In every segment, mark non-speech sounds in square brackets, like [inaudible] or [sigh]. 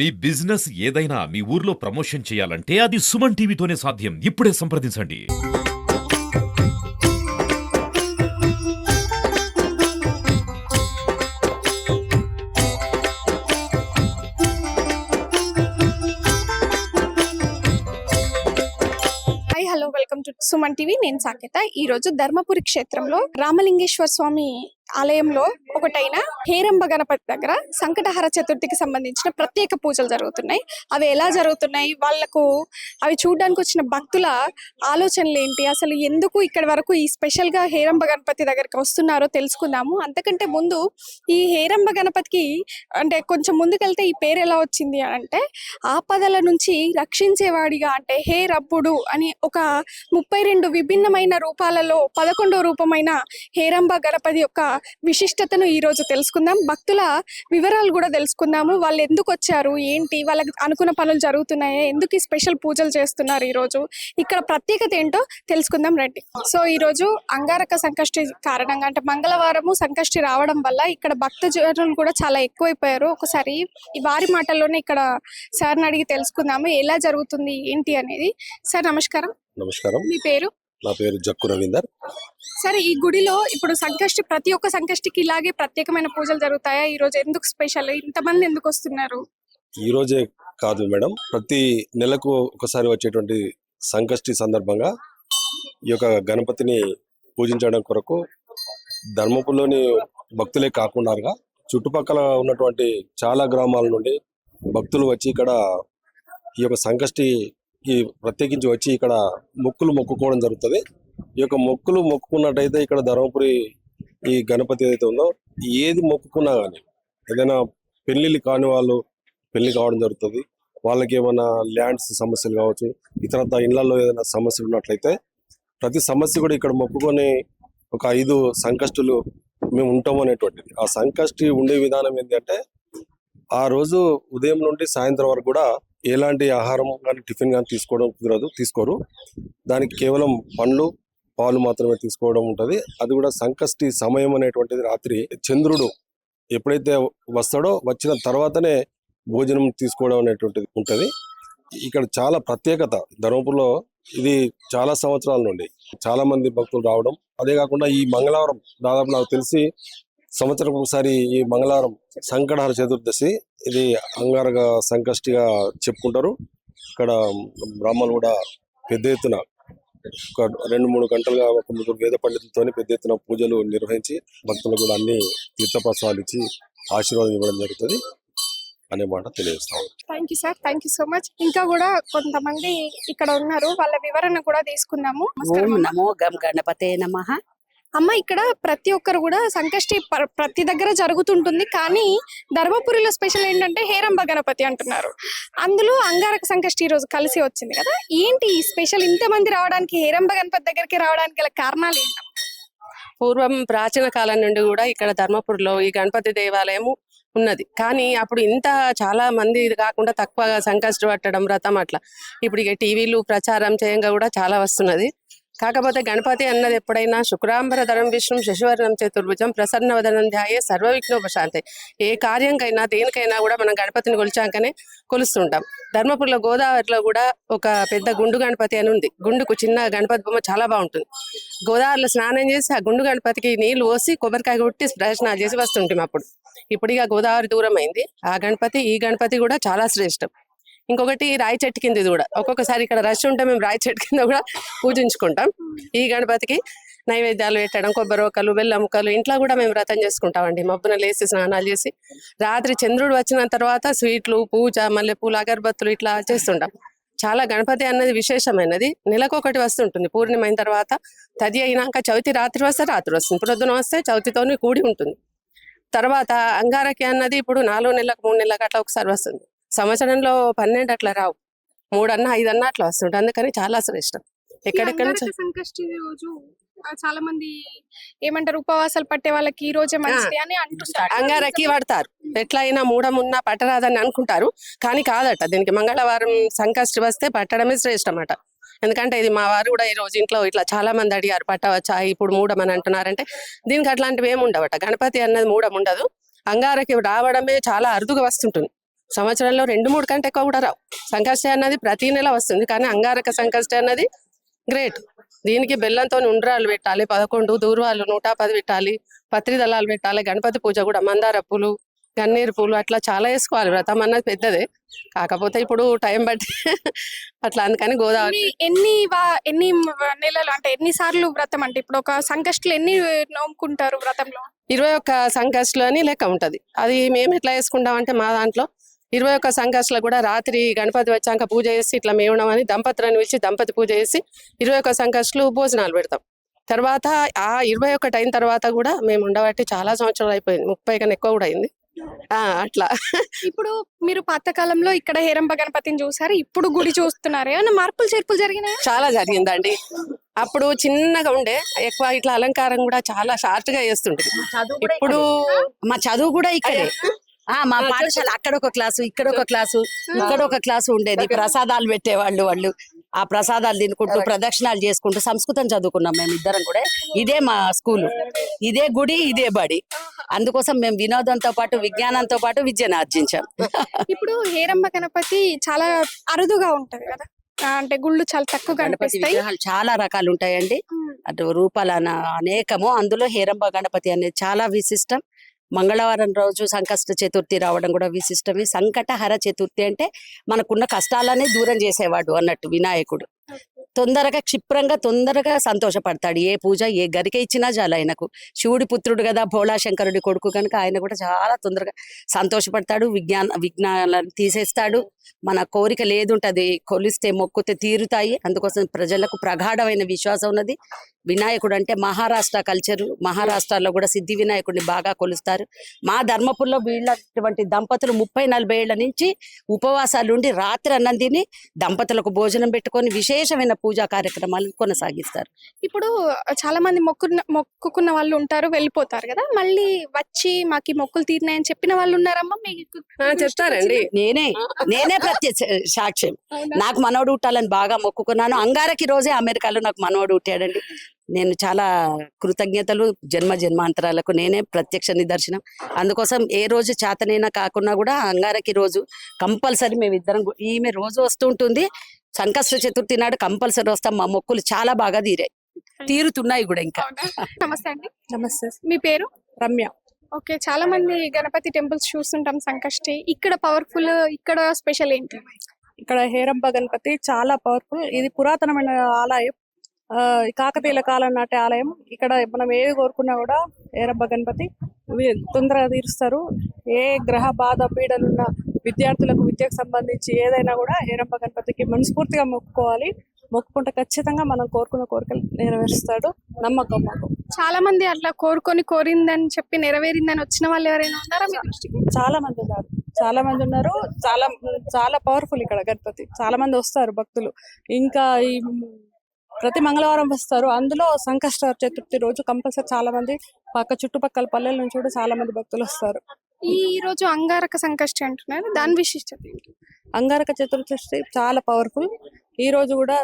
మీ business ఏదైనా మీ ఊర్లో promotion చేయాలంటే అది సుమన్ టీవీతోనే సాధ్యం. ఇప్పుడే సంప్రదించండి. Hello welcome to Suman TV. నేను సాకేత. ఈ రోజు ధర్మపురి క్షేత్రంలో రామలింగేశ్వర స్వామి ఆలయంలో ఒకటైన హేరంబ గణపతి దగ్గర సంకటహర చతుర్థికి సంబంధించిన ప్రత్యేక పూజలు జరుగుతున్నాయి. అవి ఎలా జరుగుతున్నాయి? వాళ్ళకు అవి చూడడానికి వచ్చిన భక్తుల ఆలోచనలు ఏంటి? అసలు ఎందుకు ఇక్కడి వరకు ఈ స్పెషల్గా హేరంబ గణపతి దగ్గరికి వస్తున్నారో తెలుసుకుందాము. అంతకంటే ముందు ఈ హేరంబ గణపతికి అంటే కొంచెం ముందుకెళ్తే ఈ పేరు ఎలా వచ్చింది అని అంటే ఆపదల నుంచి రక్షించేవాడిగా అంటే హే రబ్బుడు అని ఒక ముప్పై రెండు విభిన్నమైన రూపాలలో పదకొండో రూపమైన హేరంబ గణపతి యొక్క విశిష్టతను ఈ రోజు తెలుసుకుందాం. భక్తుల వివరాలు కూడా తెలుసుకుందాము. వాళ్ళు ఎందుకు వచ్చారు? ఏంటి? వాళ్ళకి అనుకున్న పనులు జరుగుతున్నాయా? ఎందుకు ఈ స్పెషల్ పూజలు చేస్తున్నారు ఈ రోజు? ఇక్కడ ప్రత్యేకత ఏంటో తెలుసుకుందాం రండి. సో ఈ రోజు అంగారక సంకష్టి కారణంగా అంటే మంగళవారము సంకష్టి రావడం వల్ల ఇక్కడ భక్తజనులు కూడా చాలా ఎక్కువైపోయారు. ఒకసారి వారి మాటల్లోనే ఇక్కడ సార్ని అడిగి తెలుసుకుందాము. ఎలా జరుగుతుంది? ఏంటి అనేది? సార్ నమస్కారం. నమస్కారం. మీ పేరు? నా పేరు జక్కు రవీందర్. సరే ఈ గుడిలో ఇప్పుడు సంకష్టి ప్రతి ఒక్క సంకష్టికి ఇలాగే ప్రత్యేకమైన పూజలు జరుగుతాయా? ఈ రోజు ఎందుకు స్పెషల్? ఇంతమంది ఎందుకు వస్తున్నారు? ఈ రోజే కాదు మేడం. ప్రతి నెలకు ఒకసారి వచ్చేటువంటి సంకష్టి సందర్భంగా ఈ యొక్క గణపతిని పూజించడం కొరకు ధర్మపురంలోని భక్తులే కాకుండా చుట్టుపక్కల ఉన్నటువంటి చాలా గ్రామాల నుండి భక్తులు వచ్చి ఇక్కడ ఈ యొక్క ఈ ప్రత్యేకించి వచ్చి ఇక్కడ మొక్కులు మొక్కుకోవడం జరుగుతుంది. ఈ యొక్క మొక్కులు మొక్కుకున్నట్టయితే ఇక్కడ ధర్మపురి ఈ గణపతి ఏదైతే ఉందో ఏది మొక్కుకున్నా కానీ ఏదైనా పెళ్ళిళ్ళు కాని వాళ్ళు పెళ్ళి కావడం జరుగుతుంది. వాళ్ళకి ఏమైనా ల్యాండ్స్ సమస్యలు కావచ్చు ఇతరత ఇళ్ళలో ఏదైనా సమస్యలు ఉన్నట్లయితే ప్రతి సమస్య కూడా ఇక్కడ మొక్కుకొని ఒక ఐదు సంకష్టులు మేము ఉంటాము అనేటువంటిది. ఆ సంకష్టి ఉండే విధానం ఏంటంటే ఆ రోజు ఉదయం నుండి సాయంత్రం వరకు కూడా ఎలాంటి ఆహారం కానీ టిఫిన్ కానీ తీసుకోవడం కుదరదు తీసుకోరు. దానికి కేవలం పండ్లు పాలు మాత్రమే తీసుకోవడం ఉంటుంది. అది కూడా సంకష్టి సమయం అనేటువంటిది రాత్రి. చంద్రుడు ఎప్పుడైతే వస్తాడో వచ్చిన తర్వాతనే భోజనం తీసుకోవడం అనేటువంటిది ఉంటుంది. ఇక్కడ చాలా ప్రత్యేకత. ధర్మపురంలో ఇది చాలా సంవత్సరాల నుండి చాలా మంది భక్తులు రావడం. అదే కాకుండా ఈ మంగళవారం దాదాపు నాకు తెలిసి సంవత్సరం ఒకసారి ఈ మంగళవారం సంకటహర చతుర్దశి. ఇది అంగారక సంకష్టిగా చెప్పుకుంటారు. ఇక్కడ బ్రాహ్మణులు కూడా పెద్ద ఎత్తున ఒక రెండు మూడు గంటలుగా ఒక ముగ్గురు వేద పండితులతో పెద్ద ఎత్తున పూజలు నిర్వహించి భక్తులకు కూడా అన్ని తీర్థప్రసాదాలు ఇచ్చి ఆశీర్వాదం ఇవ్వడం జరుగుతుంది అనే మాట తెలియజేస్తాం thank you sir thank you so much ఇంకా కూడా కొంతమంది ఇక్కడ ఉన్నారు. వాళ్ళ వివరణ కూడా తీసుకుందాము. ఓం. నమో గం గణపతే నమ. అమ్మ ఇక్కడ ప్రతి ఒక్కరు కూడా సంకష్టి ప- ప్రతి దగ్గర జరుగుతుంటుంది. కానీ ధర్మపురిలో స్పెషల్ ఏంటంటే హేరంబ గణపతి అంటున్నారు. అందులో అంగారక సంకష్టి ఈ రోజు కలిసి వచ్చింది కదా? ఏంటి ఈ స్పెషల్? ఇంతమంది రావడానికి హేరంబ గణపతి దగ్గరికి రావడానికి గల కారణాలు ఏంటి? పూర్వం ప్రాచీన కాలం నుండి కూడా ఇక్కడ ధర్మపురిలో ఈ గణపతి దేవాలయము ఉన్నది. కానీ అప్పుడు ఇంత చాలా మంది ఇది కాకుండా తక్కువగా సంకష్టి పట్టడం వ్రతం అట్లా. ఇప్పుడు ఇక టీవీలు ప్రచారం చేయంగా కూడా చాలా వస్తున్నది. కాకపోతే గణపతి అన్నది ఎప్పుడైనా శుక్రాంబర ధరం విష్ణు శశివర్ణం చతుర్భుజం ప్రసన్న వదనం ధ్యాయే సర్వ విఘ్నోపశాంతి ఏ కార్యంకైనా దేనికైనా కూడా మనం గణపతిని కొలిచాకనే కొలుస్తుంటాం. ధర్మపురిలో గోదావరిలో కూడా ఒక పెద్ద గుండు గణపతి అని ఉంది. గుండుకు చిన్న గణపతి బొమ్మ చాలా బాగుంటుంది. గోదావరిలో స్నానం చేసి ఆ గుండు గణపతికి నీళ్ళు పోసి కొబ్బరికాయ కొట్టి ప్రదర్శనాలు చేసి వస్తుంటాం అప్పుడు. ఇప్పుడు ఇక గోదావరి దూరం అయింది ఆ గణపతి ఈ గణపతి కూడా చాలా శ్రేష్టం. ఇంకొకటి రాయి చెట్టు కింద ఇది కూడా. ఒక్కొక్కసారి ఇక్కడ రష్ ఉంటే మేము రాయి చెట్టు కింద కూడా పూజించుకుంటాం. ఈ గణపతికి నైవేద్యాలు పెట్టడం కొబ్బరి ఒకలు బెల్లం ఒకలు ఇంట్లో కూడా మేము వ్రతం చేసుకుంటామండి. మబ్బున లేసి స్నానాలు చేసి రాత్రి చంద్రుడు వచ్చిన తర్వాత స్వీట్లు పూజ మల్లెపూలు అగరబత్తులు ఇట్లా చేస్తుంటాం. చాలా గణపతి అన్నది విశేషమైనది. నెలకొకటి వస్తుంటుంది. పూర్ణిమ అయిన తర్వాత తది అయినాక చవితి రాత్రి వస్తే రాత్రి వస్తుంది. ప్రొద్దున వస్తే చవితితోని కూడి ఉంటుంది. తర్వాత అంగారకి అన్నది ఇప్పుడు నాలుగు నెలలకు మూడు నెలలకు అట్లా ఒకసారి వస్తుంది. సంవత్సరంలో పన్నెండు అట్లా రావు. మూడన్నా ఐదన్నా అట్లా వస్తుంటాయి. అందుకని చాలా శ్రేష్టం ఎక్కడెక్కడ సంకష్టి రోజు చాలా మంది ఏమంటారు ఉపవాసాలు పట్టే వాళ్ళకి ఈ రోజే మంచిది అని అంటుంటారు. అంగారకి పడతారు ఎట్లా అయినా మూఢమున్నా పట్టరాదని అనుకుంటారు. కానీ కాదట దీనికి మంగళవారం సంకష్టి వస్తే పట్టడమే శ్రేష్టమట. ఎందుకంటే ఇది మా వారు కూడా ఈ రోజు ఇంట్లో ఇట్లా చాలా మంది అడిగారు పట్టవచ్చా ఇప్పుడు మూఢం అని అంటున్నారంటే. దీనికి అట్లాంటివి ఏమి ఉండవట గణపతి అన్నది మూఢం ఉండదు అంగారకి రావడమే చాలా అరుదుగా వస్తుంటుంది. సంవత్సరంలో రెండు మూడు కంటే ఎక్కువ కూడా రావు. సంకష్టి అన్నది ప్రతి నెల వస్తుంది. కానీ అంగారక సంకష్టి అన్నది గ్రేట్. దీనికి బెల్లంతో ఉండ్రాలు పెట్టాలి. పదకొండు దూర్వాలు నూట పది పెట్టాలి. పత్రి దళాలు పెట్టాలి. గణపతి పూజ కూడా మందార పూలు గన్నేరు పూలు అట్లా చాలా వేసుకోవాలి. వ్రతం అన్నది పెద్దదే. కాకపోతే ఇప్పుడు టైం బట్టి [laughs] అట్లా అందుకని గోదావరి ఎన్ని ఎన్ని నెలలు అంటే ఎన్ని సార్లు వ్రతం అంటే ఇప్పుడు ఒక సంకష్టిలో ఎన్ని నోముకుంటారు వ్రతంలో? ఇరవై ఒక్క సంకష్టులు అని లెక్క ఉంటది. అది మేము ఎట్లా వేసుకుంటాం అంటే మా దాంట్లో ఇరవై ఒక్క సంకష్టులు కూడా రాత్రి గణపతి వచ్చాక పూజ చేసి ఇట్లా మేవడం అని దంపతులను పిలిచి దంపతి పూజ చేసి ఇరవై ఒక్క సంకష్టులు భోజనాలు పెడతాం. తర్వాత ఆ ఇరవై ఒకటి అయిన తర్వాత కూడా మేము ఉండబట్టి చాలా సంవత్సరాలు అయిపోయింది. ముప్పై కన్నా ఎక్కువ కూడా అయింది. అట్లా. ఇప్పుడు మీరు పాతకాలంలో ఇక్కడ హేరంబ గణపతిని చూసారు? ఇప్పుడు గుడి చూస్తున్నారు? ఏమన్నా మార్పులు చేర్పులు జరిగినాయా? చాలా జరిగిందండి. అప్పుడు చిన్నగా ఉండే ఎక్కువ ఇట్లా అలంకారం కూడా చాలా షార్ట్గా చేస్తుంటుంది ఇప్పుడు. మా చదువు కూడా ఇక్కడే. ఆ మా పాఠశాల అక్కడ ఒక క్లాసు ఇక్కడ ఒక క్లాసు ఇక్కడ ఒక క్లాసు ఉండేది. ప్రసాదాలు పెట్టేవాళ్ళు వాళ్ళు. ఆ ప్రసాదాలు తినుకుంటూ ప్రదక్షిణాలు చేసుకుంటూ సంస్కృతం చదువుకున్నాం మేము ఇద్దరం కూడా. ఇదే మా స్కూలు. ఇదే గుడి ఇదే బడి. అందుకోసం మేము వినోదంతో పాటు విజ్ఞానంతో పాటు విద్యను ఆర్జించాం. ఇప్పుడు హేరంబ గణపతి చాలా అరుదుగా ఉంటది కదా? అంటే గుళ్ళు చాలా తక్కువ గణపతి కనిపిస్తాయి విగ్రహాలు చాలా రకాలు ఉంటాయండి అటు రూపాలు అన- అనేకము అందులో హేరంబ గణపతి అనేది చాలా విశిష్టం. మంగళవారం రోజు సంకష్ట చతుర్థి రావడం కూడా విశిష్టమే. సంకటహర చతుర్థి అంటే మనకున్న కష్టాలనే దూరం చేసేవాడు అన్నట్టు వినాయకుడు. తొందరగా క్షిప్రంగా తొందరగా సంతోషపడతాడు. ఏ పూజ ఏ గరిక ఇచ్చినా చాలు ఆయనకు. శివుడి పుత్రుడు కదా భోళాశంకరుడి కొడుకు కనుక ఆయన కూడా చాలా తొందరగా సంతోషపడతాడు. విజ్ఞాన విజ్ఞానాలను తీసేస్తాడు. మన కోరిక లేదుంటది. కొలిస్తే మొక్కుతే తీరుతాయి. అందుకోసం ప్రజలకు ప్రగాఢమైన విశ్వాసం ఉన్నది. వినాయకుడు అంటే మహారాష్ట్ర కల్చరు మహారాష్ట్రలో కూడా సిద్ధి వినాయకుడిని బాగా కొలుస్తారు. మా ధర్మపురంలో వీళ్ళటువంటి దంపతులు ముప్పై నలభై ఏళ్ళ నుంచి ఉపవాసాలు ఉండి రాత్రి అన్నం తిని దంపతులకు భోజనం పెట్టుకొని విశేషమైన పూజా కార్యక్రమాలు కొనసాగిస్తారు. ఇప్పుడు చాలా మంది మొక్కున్న మొక్కుకున్న వాళ్ళు ఉంటారు వెళ్ళిపోతారు కదా. మళ్ళీ వచ్చి మాకు మొక్కులు తీరినాయని చెప్పిన వాళ్ళు ఉన్నారమ్మా? మీకు ఆ, చెప్తారండి. నేనే నేనే ప్రత్యక్ష సాక్ష్యం. నాకు మనవడు పుట్టాలని బాగా మొక్కుకున్నాను. అంగారకి రోజే అమెరికాలో నాకు మనవడు పుట్టాడండి నేను చాలా కృతజ్ఞతలు జన్మ జన్మాంతరాలకు నేనే ప్రత్యక్ష నిదర్శనం. అందుకోసం ఏ రోజు చేతనైనా కాకున్నా కూడా అంగారకి రోజు కంపల్సరీ మేమిద్దరం ఈమె రోజు వస్తుంటుంది సంకష్ట చతుర్థి నాడు కంపల్సరీ వస్తాం. మా మొక్కులు చాలా బాగా తీరాయి. తీరుతున్నాయి కూడా ఇంకా? నమస్తే అండి. నమస్తే. మీ పేరు? రమ్య. ఓకే చాలా మంది గణపతి టెంపుల్స్ చూస్తుంటాం సంకష్టి. ఇక్కడ పవర్ఫుల్ ఇక్కడ స్పెషల్ ఏంటి? ఇక్కడ హేరంబ గణపతి చాలా పవర్ఫుల్. ఇది పురాతనమైన ఆలయం. కాకతీయుల కాలం నాటి ఆలయం. ఇక్కడ మనం ఏది కోరుకున్నా కూడా హేరంబ గణపతి తొందరగా తీరుస్తారు. ఏ గ్రహ బాధ పీడలున్న విద్యార్థులకు విద్యకు సంబంధించి ఏదైనా కూడా హేరంబ గణపతికి మనస్ఫూర్తిగా మొక్కుకోవాలి. మొక్కుకుంటే ఖచ్చితంగా మనం కోరుకున్న కోరికలు నెరవేరుస్తాడు. నమ్మకం మాకు. చాలా మంది అట్లా కోరుకొని కోరిందని చెప్పి నెరవేరిందని వచ్చిన వాళ్ళు ఎవరైనా ఉన్నారా మీ దృష్టికి? చాలా మంది ఉన్నారు. చాలా మంది ఉన్నారు. చాలా చాలా పవర్ఫుల్ ఇక్కడ గణపతి. చాలా మంది వస్తారు భక్తులు. ఇంకా ఈ ప్రతి మంగళవారం వస్తారు. అందులో సంకష్ట చతుర్థి రోజు కంపల్సరీ చాలా మంది పక్క చుట్టుపక్కల పల్లెల నుంచి కూడా చాలా మంది భక్తులు వస్తారు. ఈ రోజు అంగారక సంకష్టి అంటున్నారు. దాని విశిష్టత ఏంటి? అంగారక చతుర్థి చాలా పవర్ఫుల్. ఈ రోజు కూడా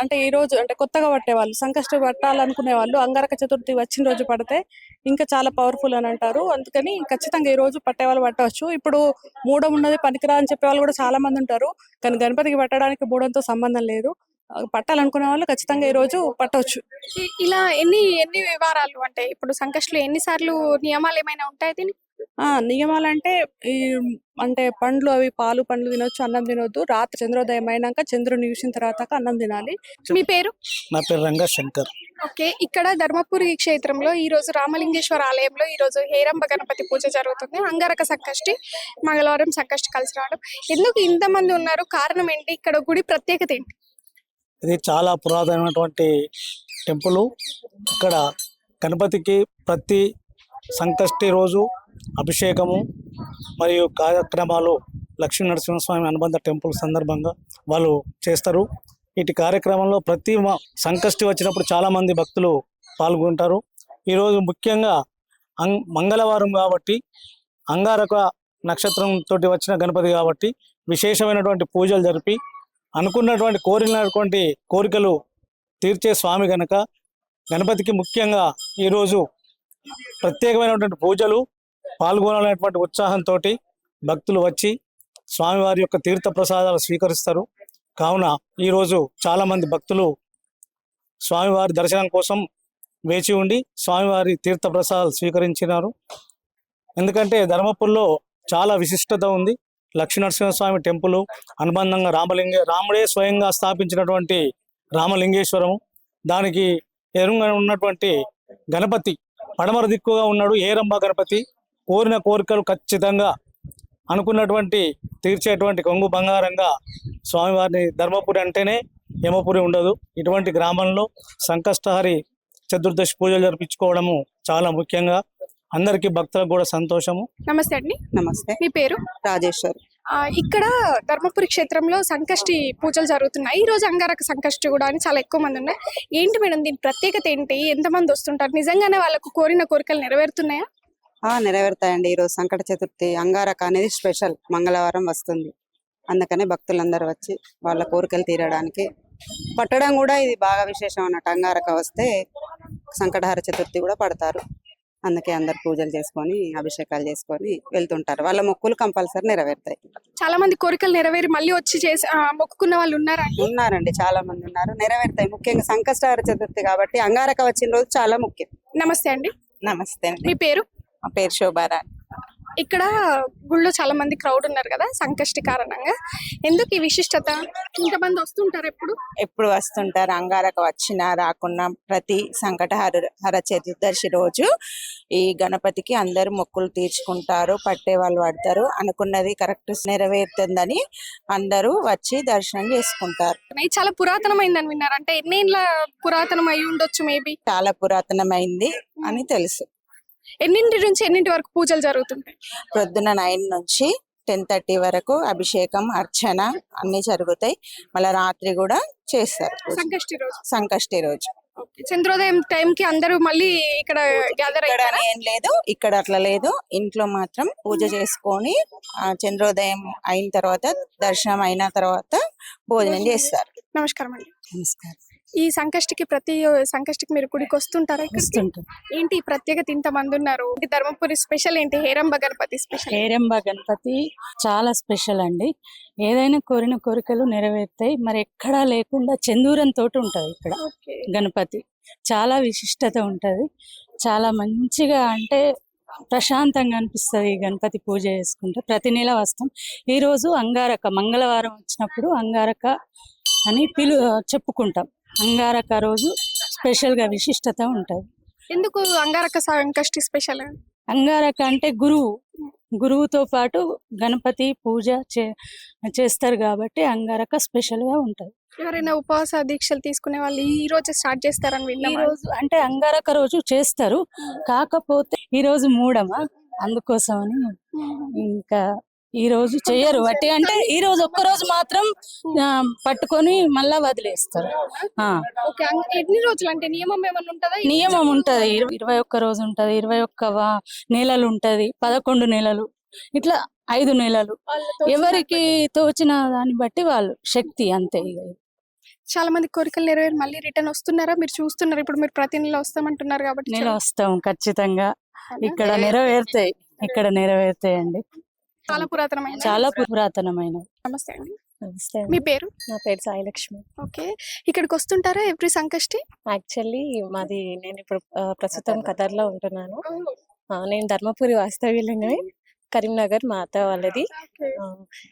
అంటే ఈ రోజు అంటే కొత్తగా పట్టేవాళ్ళు సంకష్ట పట్టాలనుకునే వాళ్ళు అంగారక చతుర్థి వచ్చిన రోజు పడితే ఇంకా చాలా పవర్ఫుల్ అని అంటారు. అందుకని ఖచ్చితంగా ఈ రోజు పట్టేవాళ్ళు పట్టవచ్చు. ఇప్పుడు మూడం ఉన్నది పనికిరా అని చెప్పే వాళ్ళు కూడా చాలా మంది ఉంటారు. కానీ గణపతికి పట్టడానికి మూడంతో సంబంధం లేదు. పట్టాలనుకునే వాళ్ళు ఖచ్చితంగా ఈ రోజు పట్టవచ్చు. ఇలా ఎన్ని ఎన్ని వారాలు అంటే ఇప్పుడు సంకష్టిలో ఎన్ని సార్లు నియమాలు ఏమైనా ఉంటాయి దీనికి? ఆ! నియమాలు అంటే ఈ అంటే పండ్లు అవి పాలు పండ్లు తినొచ్చు అన్నం తినొద్దు. రాత్రి చంద్రోదయం అయినాక చంద్రుని చూసిన తర్వాత అన్నం తినాలి. మీ పేరు? నా పేరు రంగా శంకర్. ఓకే. ఇక్కడ ధర్మపురి క్షేత్రంలో ఈ రోజు రామలింగేశ్వర ఆలయంలో ఈ రోజు హేరంబ గణపతి పూజ జరుగుతుంది. అంగారక సంకష్టి మంగళవారం సంకష్టి కలిసి రావడం ఎందుకు ఇంతమంది ఉన్నారు? కారణం ఏంటి? ఇక్కడ గుడి ప్రత్యేకత ఏంటి? ఇది చాలా పురాతనమైనటువంటి టెంపుల్. ఇక్కడ గణపతికి ప్రతి సంకష్టి రోజు అభిషేకము మరియు కార్యక్రమాలు లక్ష్మీ నరసింహస్వామి అనుబంధ టెంపుల్ సందర్భంగా వాళ్ళు చేస్తారు. ఇటు కార్యక్రమంలో ప్రతి సంకష్టి వచ్చినప్పుడు చాలామంది భక్తులు పాల్గొంటారు. ఈరోజు ముఖ్యంగా అంగ్ మంగళవారం కాబట్టి అంగారక నక్షత్రం తోటి వచ్చిన గణపతి కాబట్టి విశేషమైనటువంటి పూజలు జరిపి అనుకున్నటువంటి కోరినటువంటి కోరికలు తీర్చే స్వామి గనక గణపతికి ముఖ్యంగా ఈరోజు ప్రత్యేకమైనటువంటి పూజలు పాల్గొనాలనేటువంటి ఉత్సాహంతో భక్తులు వచ్చి స్వామివారి యొక్క తీర్థ ప్రసాదాలు స్వీకరిస్తారు. కావున ఈరోజు చాలా మంది భక్తులు స్వామివారి దర్శనం కోసం వేచి ఉండి స్వామివారి తీర్థ ప్రసాదాలు స్వీకరించినారు. ఎందుకంటే ధర్మపురిలో చాలా విశిష్టత ఉంది. లక్ష్మీనరసింహస్వామి టెంపుల్ అనుబంధంగా రామలింగ రాముడే స్వయంగా స్థాపించినటువంటి రామలింగేశ్వరము. దానికి ఎదురుగా ఉన్నటువంటి గణపతి పడమర దిక్కుగా ఉన్నాడు ఏరంబ గణపతి. కోరిన కోరికలు ఖచ్చితంగా అనుకున్నటువంటి తీర్చేటువంటి కొంగు బంగారంగా స్వామివారిని ధర్మపురి అంటేనే యమపురి ఉండదు. ఇటువంటి గ్రామంలో సంకష్టహరి చతుర్దశి పూజలు జరిపించుకోవడము చాలా ముఖ్యంగా. అందరికీ భక్తులకు కూడా సంతోషము. నమస్తే అండి. నమస్తే. మీ పేరు? రాజేశ్వర్. ఆ, ఇక్కడ ధర్మపురి క్షేత్రంలో సంకష్టి పూజలు జరుగుతున్నాయి. ఈ రోజు అంగారక సంకష్టి కూడా అని చాలా ఎక్కువ మంది ఉన్నాయి. ఏంటి మేడం దీని ప్రత్యేకత ఏంటి? ఎంతమంది వస్తుంటారు? నిజంగానే వాళ్ళకు కోరిన కోరికలు నెరవేరుతున్నాయా? నెరవేరుతాయండి. ఈరోజు సంకట చతుర్థి అంగారక అనేది స్పెషల్. మంగళవారం వస్తుంది. అందుకనే భక్తులందరూ వచ్చి వాళ్ళ కోరికలు తీరడానికి పట్టడం కూడా ఇది బాగా విశేషం అన్నట్టు. అంగారక వస్తే సంకటహార చతుర్థి కూడా పడతారు. అందుకే అందరు పూజలు చేసుకొని అభిషేకాలు చేసుకొని వెళ్తుంటారు. వాళ్ళ మొక్కులు కంపల్సరీ నెరవేరుతాయి. చాలా మంది కోరికలు నెరవేరి మళ్ళీ వచ్చి చేసి మొక్కుకున్న వాళ్ళు ఉన్నారా ఉన్నారండి. చాలా మంది ఉన్నారు. నెరవేరుతాయి. ముఖ్యంగా సంకష్టహార చతుర్థి కాబట్టి అంగారక వచ్చిన రోజు చాలా ముఖ్యం. నమస్తే అండి. నమస్తే మీ పేరు? మా పేరు శోభారాణి ఇక్కడ గుళ్ళో చాలా మంది క్రౌడ్ ఉన్నారు కదా సంకష్టి కారణంగా. ఎందుకు ఈ విశిష్టత? ఇంతమంది వస్తుంటారు ఎప్పుడు? ఎప్పుడు వస్తుంటారు? అంగారక వచ్చినా రాకున్నా ప్రతి సంకట హర హర చతుర్దశి రోజు ఈ గణపతికి అందరు మొక్కులు తీర్చుకుంటారు పట్టే వాళ్ళు పడతారు. అనుకున్నది కరెక్ట్ నెరవేరుతుందని అందరూ వచ్చి దర్శనం చేసుకుంటారు. ఇది చాలా పురాతనమైందని విన్నారు? అంటే ఎన్నేళ్ళ పురాతనం అయి ఉండొచ్చు మేబీ చాలా పురాతనమైంది అని తెలుసు. ఎన్నింటి నుంచి ఎన్నింటి వరకు పూజలు జరుగుతుంటాయి? ప్రొద్దున నైన్ నుంచి టెన్ థర్టీ వరకు అభిషేకం అర్చన అన్ని జరుగుతాయి. మళ్ళీ రాత్రి కూడా చేస్తారు. సంకష్టి రోజు. సంకష్టి రోజు. చంద్రోదయం టైం కి అందరూ మళ్ళీ ఇక్కడ గ్యాదర్ అయ్యారా ఏం లేదు. ఇక్కడ అట్లా లేదు. ఇంట్లో మాత్రం పూజ చేసుకొని చంద్రోదయం అయిన తర్వాత దర్శనం అయిన తర్వాత భోజనం చేస్తారు. నమస్కారం అండి. నమస్కారం. ఈ సంకష్టికి ప్రతి సంకష్టికి మీరు గుడికి వస్తుంటారా? వస్తుంటాం. ఏంటి ప్రత్యేకత? ఇంత మంది ఉన్నారు ధర్మపురి స్పెషల్ ఏంటి? హేరంబ గణపతి స్పెషల్? హేరంబ గణపతి చాలా స్పెషల్ అండి. ఏదైనా కోరిన కోరికలు నెరవేరుతాయి. మరి ఎక్కడా లేకుండా చందూరం తోటి ఉంటది ఇక్కడ గణపతి. చాలా విశిష్టత ఉంటది. చాలా మంచిగా అంటే ప్రశాంతంగా అనిపిస్తుంది ఈ గణపతి పూజ చేసుకుంటే. ప్రతి నెల వస్తాం. ఈ రోజు అంగారక మంగళవారం వచ్చినప్పుడు అంగారక అని పిలు చెప్పుకుంటాం. అంగారక రోజు స్పెషల్గా విశిష్టత ఉంటది. ఎందుకు అంగారక సంకష్టి స్పెషల్? అంగారక అంటే గురువు. గురువుతో పాటు గణపతి పూజ చే చేస్తారు కాబట్టి అంగారక స్పెషల్గా ఉంటది. ఎవరైనా ఉపవాస దీక్షలు తీసుకునే వాళ్ళు ఈ రోజు స్టార్ట్ చేస్తారని ఈ రోజు అంటే అంగారక రోజు చేస్తారు. కాకపోతే ఈ రోజు మూడమా? అందుకోసమని ఇంకా ఈ రోజు చెయ్యరు. బట్టి అంటే ఈ రోజు ఒక్క రోజు మాత్రం పట్టుకొని మళ్ళా వదిలేస్తారు. ఎన్ని రోజులు అంటే నియమం ఏమైనా ఉంటుందా? నియమం ఉంటది. ఇర- ఇరవై ఒక్క రోజు ఉంటది. ఇరవై ఒక్క నెలలు ఉంటది. పదకొండు నెలలు. ఇట్లా ఐదు నెలలు. ఎవరికి తోచిన దాన్ని బట్టి వాళ్ళు శక్తి అంతే చాలా మంది కోరికలు నెరవేరి మళ్ళీ రిటర్న్ వస్తున్నారా? మీరు చూస్తున్నారు. ఇప్పుడు మీరు ప్రతి నెల వస్తామంటున్నారు కాబట్టి నెల వస్తాం ఖచ్చితంగా. ఇక్కడ నెరవేరుతాయి. ఇక్కడ నెరవేరుతాయండి. చాలా పురాతనమైన చాలా పురాతనమైన నమస్తే అండి. నమస్తే మీ. పేరు? నా పేరు సాయిలక్ష్మి. ఓకే. ఇక్కడికి వస్తుంటారా ఎవ్రీ సంకష్టి? యాక్చువల్లీ మాది నేను ఇప్పుడు ప్రస్తుతం ఖతర్లో ఉంటున్నాను. ఆ, నేను ధర్మపురి వాస్తవ్యులని. కరీంనగర్ మా అత్త వాళ్ళది.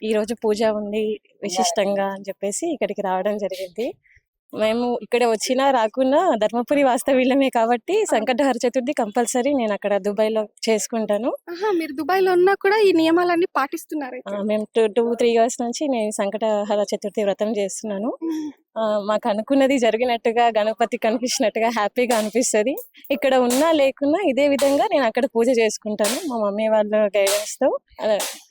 ఈ రోజు పూజ ఉంది విశిష్టంగా అని చెప్పేసి ఇక్కడికి రావడం జరిగింది. మేము ఇక్కడ వచ్చినా రాకున్నా ధర్మపురి వాస్తవ్యులమే కాబట్టి సంకటహర చతుర్థి కంపల్సరీ నేను అక్కడ దుబాయ్లో చేసుకుంటాను. ఆహా, మీరు దుబాయ్లో ఉన్నా కూడా ఈ నియమాలన్నీ పాటిస్తున్నారు. మేము టూ టూ త్రీ ఇయర్స్ నుంచి నేను సంకటహర చతుర్థి వ్రతం చేస్తున్నాను. మాకు అనుకున్నది జరిగినట్టుగా గణపతి కనిపించినట్టుగా హ్యాపీగా అనిపిస్తది. ఇక్కడ ఉన్నా లేకున్నా ఇదే విధంగా నేను అక్కడ పూజ చేసుకుంటాను. మా మమ్మీ వాళ్ళ గైడెన్స్తో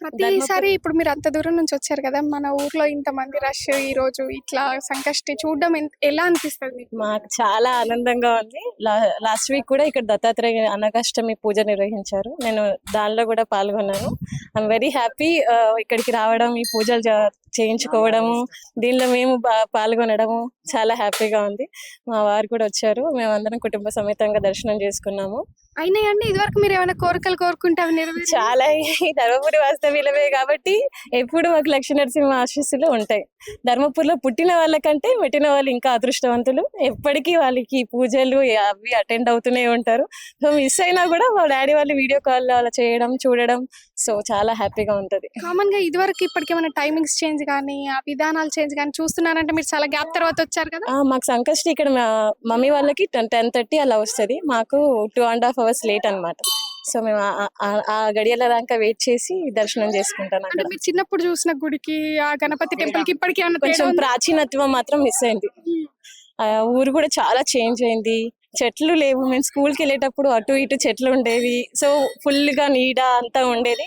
ప్రతిసారి ఇప్పుడు మీరు అంత దూరం నుంచి వచ్చారు కదా మన ఊర్లో ఇంత మంది రష్ ఈ రోజు ఇట్లా సంకష్టి చూడడం ఎలా అనిపిస్తుంది మీకు? చాలా ఆనందంగా ఉంది. లాస్ట్ వీక్ కూడా ఇక్కడ దత్తాత్రేయ అనగాష్టమి పూజ నిర్వహించారు. నేను దానిలో కూడా పాల్గొన్నాను. ఐఎమ్ వెరీ హ్యాపీ ఇక్కడికి రావడం ఈ పూజలు చేయించుకోవడము దీనిలో మేము పాల్గొనడము చాలా హ్యాపీగా ఉంది. మా వారు కూడా వచ్చారు. మేమందరం కుటుంబ సమేతంగా దర్శనం చేసుకున్నాము. అయినాయండి. ఇదివరకు మీరు ఏమైనా కోరికలు కోరుకుంటే అవి చాలా ఈ ధర్మపురి వాస్తవ్యులమే కాబట్టి ఎప్పుడు మాకు లక్ష్మీ నరసింహ ఆశీస్సులు ఉంటాయి. ధర్మపురిలో పుట్టిన వాళ్ళకంటే మెట్టిన వాళ్ళు ఇంకా అదృష్టవంతులు. ఎప్పటికీ వాళ్ళకి పూజలు అవి అటెండ్ అవుతూనే ఉంటారు. సో మిస్ అయినా కూడా వాళ్ళ డాడీ వాళ్ళు వీడియో కాల్ అలా చేయడం చూడడం సో చాలా హ్యాపీగా ఉంటది. కామన్గా ఇదివరకు ఇప్పటికి ఏమైనా టైమింగ్స్ చేంజ్ కానీ ఆ విధానాలు చేంజ్ కానీ చూస్తున్నారంటే మీరు చాలా గ్యాప్ తర్వాత వచ్చారు కదా? మాకు సంకష్టి ఇక్కడ మా మమ్మీ వాళ్ళకి టెన్ టెన్ థర్టీ అలా వస్తుంది. మాకు two and half hours late అన్నమాట. సో మేము ఆ- గడియల దాకా వెయిట్ చేసి దర్శనం చేసుకుంటాను అంటే అక్కడ. మీరు చిన్నప్పుడు చూసిన గుడికి ఆ గణపతి టెంపుల్కి ఇప్పటికి కొంచెం? ప్రాచీనత్వం మాత్రం మిస్ అయింది. ఆ ఊరు కూడా చాలా చేంజ్ అయింది. చెట్లు లేవు. మేము స్కూల్కి వెళ్ళేటప్పుడు అటు ఇటు చెట్లు ఉండేవి. సో ఫుల్గా నీడ అంతా ఉండేది.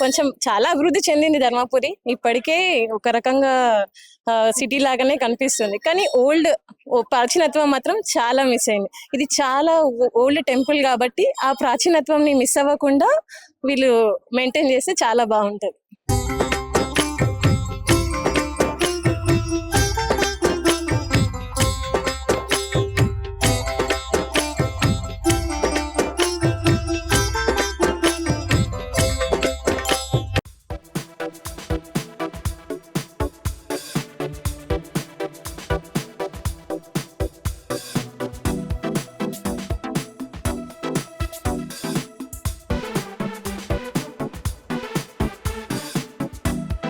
కొంచెం చాలా అభివృద్ధి చెందింది ధర్మపురి. ఇప్పటికే ఒక రకంగా సిటీ లాగానే కనిపిస్తుంది. కానీ ఓల్డ్ ప్రాచీనత్వం మాత్రం చాలా మిస్ అయింది. ఇది చాలా ఓల్డ్ టెంపుల్ కాబట్టి ఆ ప్రాచీనత్వంని మిస్ అవ్వకుండా వీళ్ళు మెయింటైన్ చేస్తే చాలా బాగుంటది.